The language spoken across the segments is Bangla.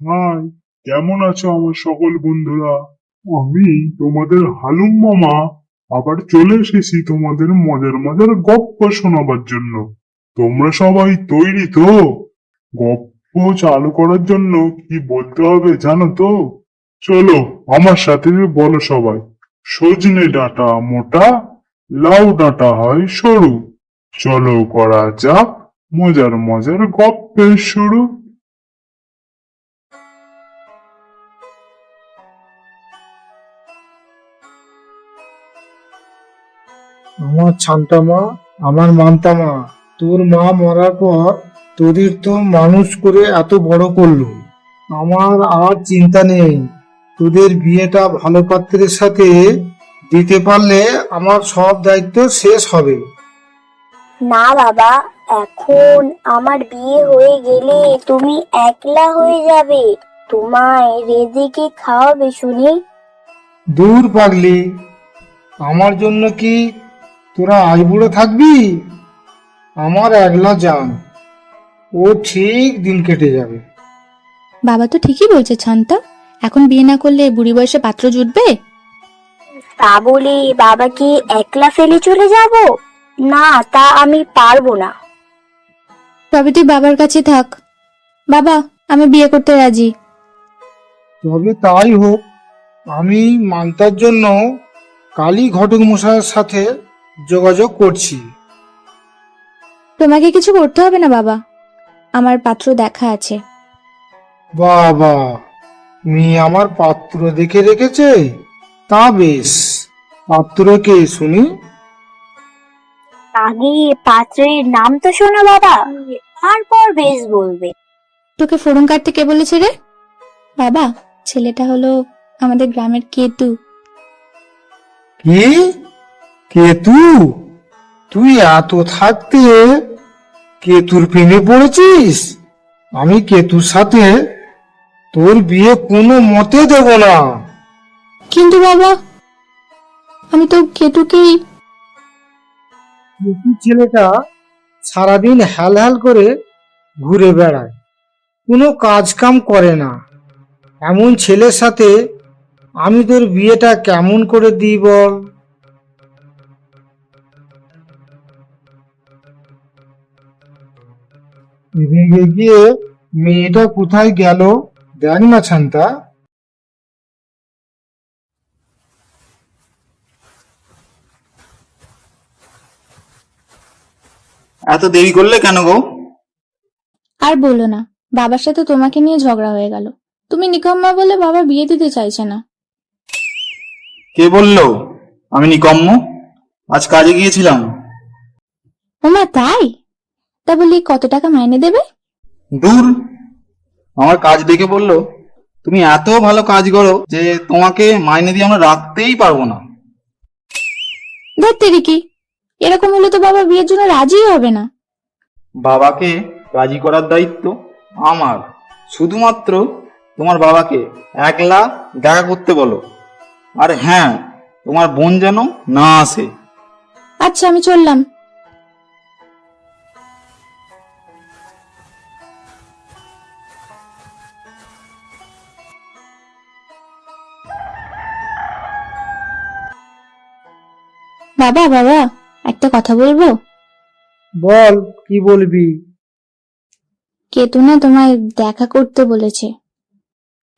হাই, কেমন আছো আমার সকল বন্ধুরা? আমি তোমাদের হালুম মামা। আবার চলে এসেছি তোমাদের মজার মজার গপ্প শোনাবার জন্য। তোমরা সবাই তৈরি তো? গপ্প চালু করার জন্য কি বলতে হবে জানো তো? চলো, আমার সাথে বলো সবাই। সজনে ডাঁটা মোটা, লাউ ডাঁটা হয় সরু। চলো করা যাক মজার মজার গপ্পের শুরু। আমার ছান্তা মা আমার মান্তা মা তোর মা মরার পর তোদের তো মানুষ করে এত বড় করল। আমার আর চিন্তা নেই। তোদের বিয়েটা ভালো পাত্রের সাথে দিতে পারলে আমার সব দায়িত্ব শেষ হবে। না বাবা এখন আমার বিয়ে হয়ে গেলে তুমি একলা হয়ে যাবে। তোমায় রেজেকে খাওয়াবে শুনি। দূর পাগলি আমার জন্য কি তোরা আইবুড়ো থাকবি? আমার একলা যান। ও ঠিক দিন কেটে যাবে। বাবা তো ঠিকই বলছে ছান্তা। এখন বিয়ে না করলে বুড়ি বয়সে পাত্র জুটবে? তা বলে বাবাকে একলা ফেলে চলে যাব? না তা আমি পারব না। তবে তুই বাবার কাছে থাক। বাবা আমি বিয়ে করতে রাজি। তবে তাই হোক আমি মানতার জন্য কালী ঘটক মশাইয়ের সাথে যোগাযোগ করছি। তোমাকে কিছু করতে হবে না বাবা। আমার পাত্র দেখা আছে। বাবা মেয়ে আমার পাত্র দেখে রেখেছে? তা বেশ। পাত্রকে শুনি? আগে পাত্রের নাম তো শোনো বাবা। তারপর বেশ বলবে। তোকে ফোরন কাটতে কে বলেছে রে? বাবা ছেলেটা হলো আমাদের গ্রামের কেতু। কি? কেতু তুই এত থাকতে কেতুর প্রেমে পড়েছিস? আমি কেতুর সাথে তোর বিয়ে কোনো মতে দেব না। কিন্তু বাবা আমি তো কেতুকেই কেতু ছেলেটা সারাদিন হ্যাল হ্যাল করে ঘুরে বেড়ায়। কোনো কাজ কাম করে না। এমন ছেলের সাথে আমি তোর বিয়েটা কেমন করে দিই বল? রেগে গিয়ে মেয়েটা কোথায় গেল দেখ না ছান্তা। এত দেরি করলে কেন গো? আর বলো না বাবার সাথে তোমাকে নিয়ে ঝগড়া হয়ে গেল। তুমি নিকম্মা বলে বাবা বিয়ে দিতে চাইছে না। কে বলল? আমি নিকম্ম? আজ কাজে গিয়েছিলাম। ওমা তাই? তা বলি কত টাকা মাইনে দেবে? দূর। আমার কাজ দেখে বলল তুমি এত ভালো কাজ করো যে তোমাকে মাইনে দিয়ে আমরা রাখতেই পারব না। ধরতে কি এরকম হলে তো বাবা বিয়ের জন্য রাজি হবে না। বাবাকে রাজি করার দায়িত্ব আমার। শুধুমাত্র তোমার বাবাকে একলা দেখা করতে বলো। আর হ্যাঁ তোমার বোন যেন না আসে। আচ্ছা আমি চললাম। বাবা বাবা একটা কথা বলব? বল কি বলবি? কেতু না তোমায় দেখা করতে বলেছে।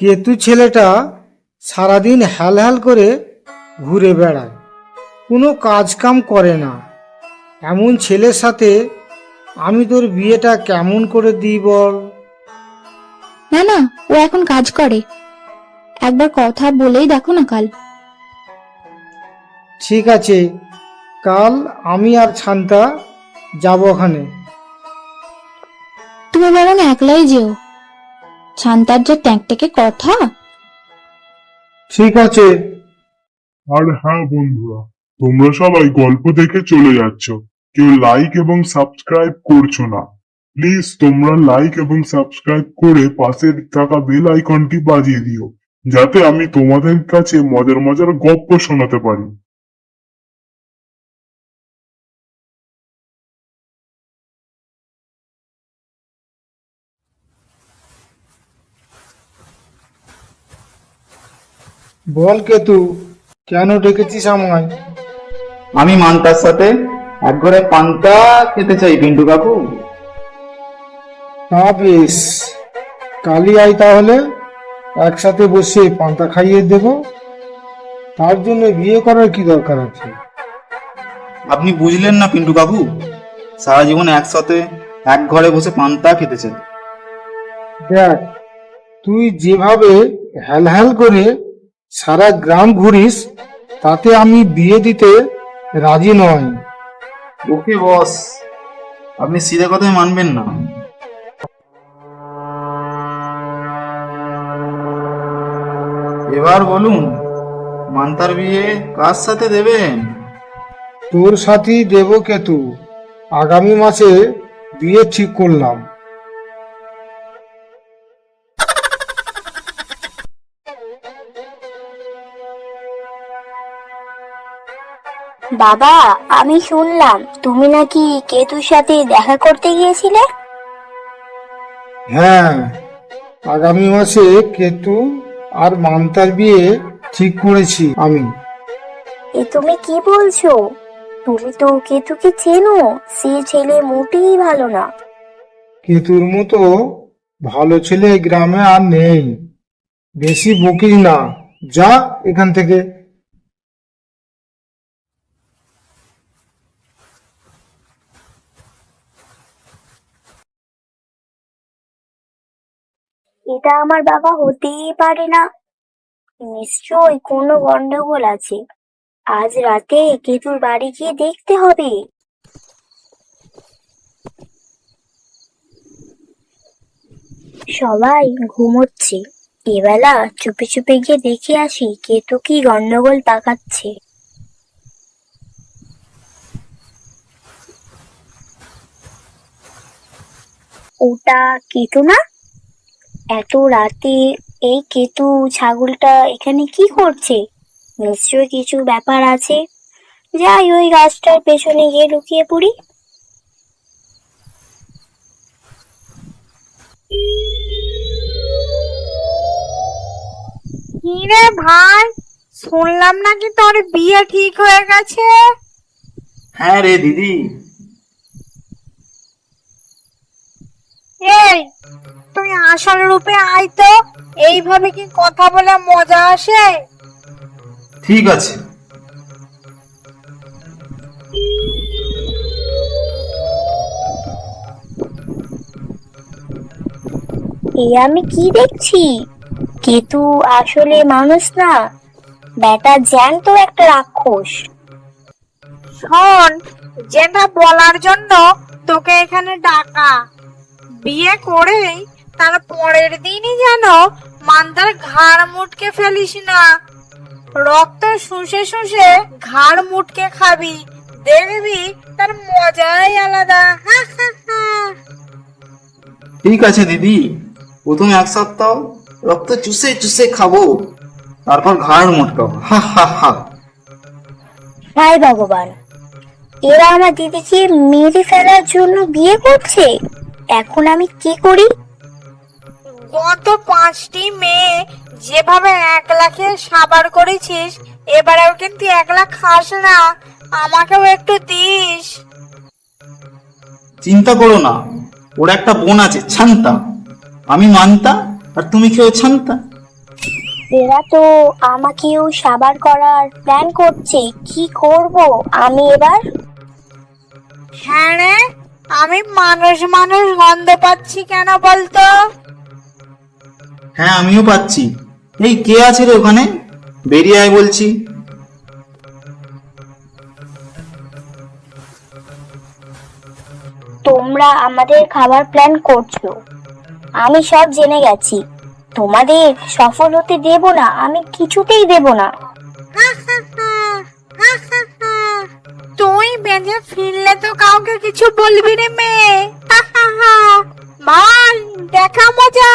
কেতু ছেলেটা সারাদিন হ্যাল হ্যাল করে ঘুরে বেড়ায়। কোনো কাজ কাম করে না। এমন ছেলের সাথে আমি তোর বিয়েটা কেমন করে দিই বল? না না ও এখন কাজ করে। একবার কথা বলেই দেখো না কাল। ঠিক আছে কাল আমি আর ছান্তা যাব ওখানে। তুমি বরং একলাই যেও। ছান্তার যে ট্যাঁকট্যাঁকে কথা? ঠিক আছে। আর হ্যাঁ বন্ধুরা তোমরা সবাই গল্প দেখে চলে যাচ্ছ। কেউ লাইক এবং সাবস্ক্রাইব করছ না। প্লিজ তোমরা লাইক এবং সাবস্ক্রাইব করে পাশে থাকা বেল আইকনটি বাজিয়ে দিও যাতে আমি তোমাদের কাছে মজার মজার গপ্প শোনাতে পারি। বল কেতু কেন ডেকেছিস আমায়? আমি মানটার সাথে এক ঘরে পান্তা খেতে চাই পিন্টু কাকু। তা বেশ। কালি আয় তাহলে একসাথে বসে পান্তা খাইয়ে দেব। তার জন্য বিয়ে করার কি দরকার আছে? আপনি বুঝলেন না পিন্টু কাকু? সারা জীবন একসাথে এক ঘরে বসে পান্তা খেতে চাই। দেখ তুই যেভাবে হ্যাল হ্যাল করে সারা গ্রাম ঘুরিস তাতে আমি বিয়ে দিতে রাজি নয় ওকে বস। আপনি সিধে কথায় মানবেন না। এবার বলুন মান্তার বিয়ে কার সাথে দেবেন? তোর সাথেই দেব কেতু। আগামী মাসে বিয়ে ঠিক করলাম। বাবা আমি শুনলাম তুমি নাকি কেতুর সাথে দেখা করতে গিয়েছিলে? হ্যাঁ আগামী মাসে কেতু আর মান্তার বিয়ে ঠিক করেছি আমি। এ তুমি কি বলছো? তুমি তো কেতুকে চেনো সে ছেলে মোটেই ভালো না। কেতুর মতো ভালো ছেলে গ্রামে আর নেই। বেশি বকিস না যা এখান থেকে। এটা আমার বাবা হতেই পারে না। নিশ্চয়ই কোনো গন্ডগোল আছে। আজ রাতে কেতুর বাড়ি গিয়ে দেখতে হবে। সবাই ঘুমোচ্ছে। এবেলা চুপি চুপি গিয়ে দেখে আসি কেতু কি গন্ডগোল পাকাচ্ছে। ওটা কেতু না? এত রাতে এই কেতু ছাগলটা এখানে কি করছে? নিশ্চয় কিছু ব্যাপার আছে। যাই ওই গাছটার পেছনে গিয়ে লুকিয়ে পড়ি। কিরে ভাই? শুনলাম নাকি তোর বিয়ে ঠিক হয়ে গেছে? হ্যাঁ রে দিদি। এই তুই আসল রূপে আয় তো। এইভাবে কি কথা বলে মজা আসে? ঠিক আছে। এ আমি কি দেখছি? কেতু আসলে মানুষ না। বেটা জ্যান্ত একটা রাক্ষস। শোন যেটা বলার জন্য তোকে এখানে ডাকা। বিয়ে করেই তার পরের দিনই যেন মান্দার ঘাড় মুটকে ফেলিস না। রক্ত শুষে শুষে ঘাড় মুটকে খাবি দেখবি তার মজাই আলাদা। ঠিক আছে দিদি প্রথম এক সপ্তাহ রক্ত চুষে চুষে খাব তারপর ঘাড় মোটকাবো। হা হা হা। হায় ভগবান এরা আমার দিদিকে মেরে ফেলার জন্য বিয়ে করছে? এখন আমি কি করি? গত পাঁচটি মেয়ে যেভাবে একলা খেয়ে সাবার করেছিস এবারেও কিন্তু একলা খাস না। আমাকেও একটু দিস। চিন্তা করো না ওর একটা বোন আছে ছান্তা। আমি মানতা আর তুমি কেউ ছান্তা। এরা তো আমাকেও সাবার করার প্ল্যান করছে। কি করব আমি এবার? হ্যাঁ রে আমি মানুষ মানুষ গন্ধ পাচ্ছি কেন বলতো? হ্যাঁ আমিও পাচ্ছি। এই কে আছে রে ওখানে? বেরিয়ে আয় বলছি। তোমরা আমাদের খাবার প্ল্যান করছ। আমি সব জেনে গেছি। তোমাদের সফল হতে দেব না আমি কিছুতেই দেব না। বেঁধে ফিরলে তো কাউকে কিছু বলবি রে মেয়ে। ভাই দেখা মজা।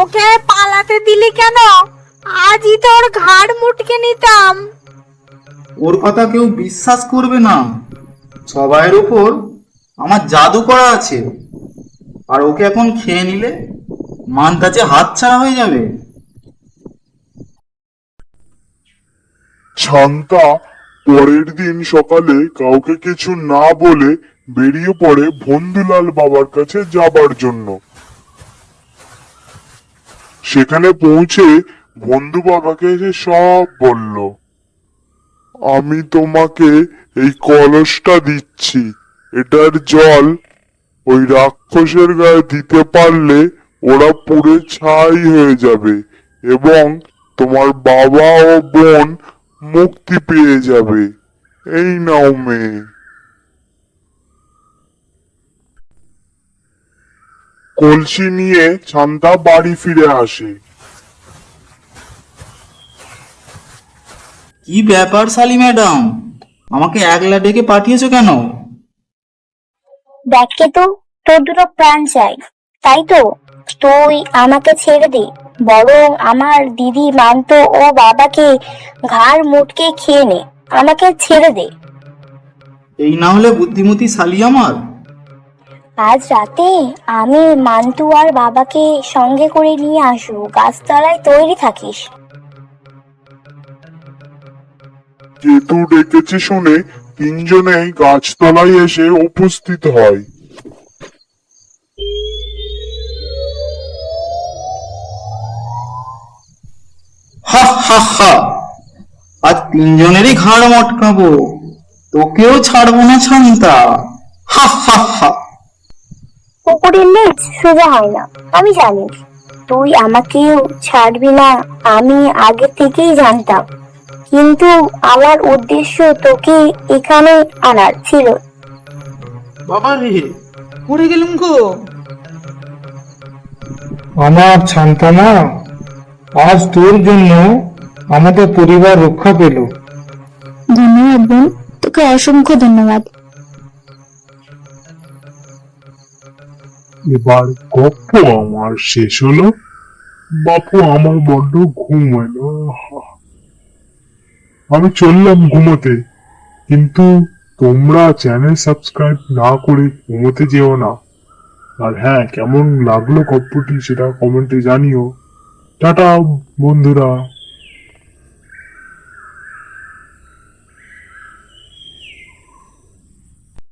ওকে পালাতে দিলি কেন? আজই তোর ঘাড় মুটকে নিতাম। ওর কথা কেউ বিশ্বাস করবে না। সবাইয়ের উপর আমার জাদু করা আছে। আর ওকে এখন খেয়ে নিলে মান কাছে হাত ছাড়া হয়ে যাবে। শান্তা, পরের দিন সকালে কাউকে কিছু না বলে বেরিয়ে পড়ে ভন্দুলাল বাবার কাছে যাবার জন্য। সেখানে পৌঁছে বন্ধু বাবাকে এসে সব বলল। আমি তোমাকে এই কলসটা দিচ্ছি। এটার জল ওই রাক্ষসের গায়ে দিতে পারলে ওরা পুড়ে ছাই হয়ে যাবে এবং তোমার বাবা ও বোন মুক্তি পেয়ে যাবে। এই নাও মেয়ে। কলসি নিয়ে শান্তা বাড়ি ফিরে আসে। কি ব্যাপার শালি ম্যাডাম? আমাকে একলা ডেকে পাঠিয়েছো কেন? দেখকে তো তোর দুটো প্রাণ চাই তাই তো? তুই আমাকে ছেড়ে দে বরং আমার দিদি মানতো ও বাবাকে ঘাড় মুটকে খেয়ে নে আমাকে ছেড়ে দে। এই না হলে বুদ্ধিমতী সালি আমার? আজ রাতে আমি মান্টু আর বাবাকে সঙ্গে করে নিয়ে আসব গাছতলায় তৈরি থাকিস। কেতু ডেকেছে শুনে তিনজনেই গাছতলায় এসে উপস্থিত হয়। হা হা হা। আজ তিনজনেরই ঘাড় মটকাবো। তোকেও ছাড়বো না ছান্তা। হা হা হা। পুকুরের লেজ সোজা হয় না আমি জানি। তুই আমাকেও ছাড়বি না আমি আগে থেকেই জানতাম। কিন্তু আমার উদ্দেশ্য তোকে এখানে আনার ছিল? বাবা রে পড়ে গেলুম গো। আমার শান্তামা আজ তোর জন্য আমাদের পরিবার রক্ষা পেল। ধন্যবাদ বোন তোকে অসংখ্য ধন্যবাদ। এবার গপ্প আমার শেষ হলো। বাপু আমার বড্ড ঘুম এলো। আমি চললাম ঘুমোতে। কিন্তু তোমরা চ্যানেল সাবস্ক্রাইব না করে ঘুমোতে যেও না। আর হ্যাঁ কেমন লাগল গল্পটি সেটা কমেন্টে জানিও। টাটা, বন্ধুরা।